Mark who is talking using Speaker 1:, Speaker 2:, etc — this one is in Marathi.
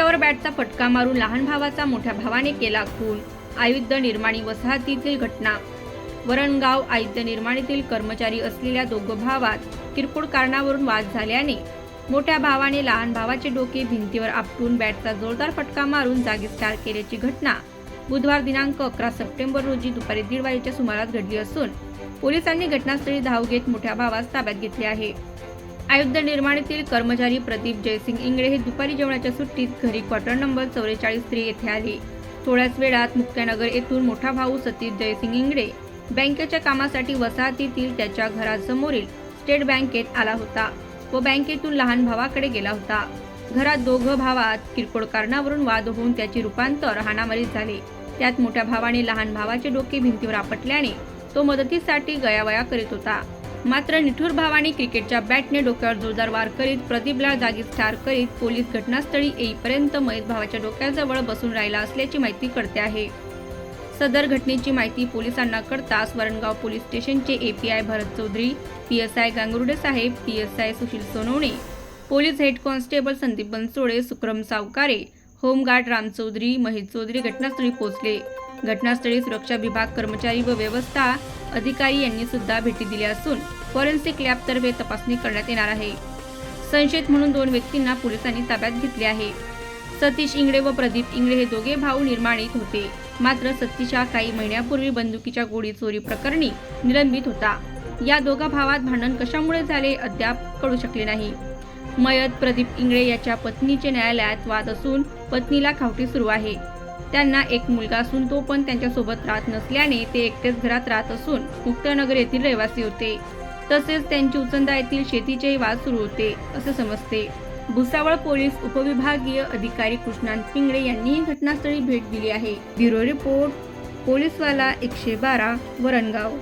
Speaker 1: फटका मारून लहान भावाचा मोठ्या भावाने केला खून. आयुध निर्माणी वसाहतीतील घटना. वरणगाव आयुध निर्माणीतील कर्मचारी असलेल्या दोघं भावात किरकोळ कारणावरून वाद झाल्याने मोठ्या भावाने लहान भावाचे डोके भिंतीवर आपटून बॅटचा जोरदार फटका मारून जागीच ठार केल्याची घटना बुधवार दिनांक अकरा सप्टेंबर रोजी दुपारी दीड वाजेच्या सुमारास घडली असून पोलिसांनी घटनास्थळी धाव घेत मोठ्या भावास ताब्यात घेतले आहे. आयुध निर्माणीतील कर्मचारी प्रदीप जयसिंग इंगळे हे दुपारी जेवणाच्या सुट्टीत घरी क्वार्टर नंबर चौवेचाळीस थ्री येथे आले. थोड्याच वेळात मुक्त्यानगर येथून मोठा भाऊ सतीश जयसिंग इंगळे बँकेच्या कामासाठी वसाहतीतील त्याच्या घरासमोरील स्टेट बँकेत आला होता व बँकेतून लहान भावाकडे गेला होता. घरात दोघं भावात किरकोळ कारणावरून वाद होऊन त्याचे रूपांतर हाणामारीत झाले. त्यात मोठ्या भावाने लहान भावाचे डोके भिंतीवर आपटल्याने तो मदतीसाठी गयावया करीत होता. मात्र निठूर भावाने क्रिकेटच्या बॅटने डोक्यावर जोरदार वार करीत प्रदीपला जागीच ठार करीत पोलीस घटनास्थळी येईपर्यंत मयत भावाच्या डोक्याजवळ बसून राहिला असल्याची माहिती कळते आहे. सदर घटनेची माहिती पोलिसांना कळताच वरणगाव पोलीस स्टेशनचे एपीआय भरत चौधरी पीएसआय गांगुर्डे साहेब PSI Sushil Sonawane police head constable Sandeep Bansode Sukram Sawkare home guard Ram Chaudhari Mahesh Chaudhari घटनास्थळी पोहोचले. घटनास्थळी सुरक्षा विभाग कर्मचारी व व्यवस्था अधिकारी यांनी सुद्धा भेटी दिल्या असून फॉरेन्सिक लॅबतर्फे तपासणी करण्यात येणार आहे. संशयित म्हणून दोन व्यक्तींना पोलिसांनी ताब्यात घेतले आहे. सतीश इंगळे व प्रदीप इंगळे हे दोघे भाऊ निर्माणित होते. मात्र सतीश हा काही महिन्यापूर्वी बंदुकीच्या गोळी चोरी प्रकरणी निलंबित होता. या दोघा भावात भांडण कशामुळे झाले अद्याप कळू शकले नाही. मयत प्रदीप इंगळे याच्या पत्नीचे न्यायालयात वाद असून पत्नीला खावटी सुरू आहे. त्यांना एक मुलगा असून तो पण त्यांच्यासोबत राहत नसल्याने ते एकटेच घरात राहत असून मुक्तनगर येथील रहिवासी होते. तसेच त्यांची उचंदा येथील शेतीचेही वाद सुरू होते असे समजते. भुसावळ पोलीस उपविभागीय अधिकारी कृष्णांत पिंगळे यांनीही घटनास्थळी भेट दिली आहे. ब्युरो रिपोर्ट पोलीसवाला एकशे बारा वरणगाव.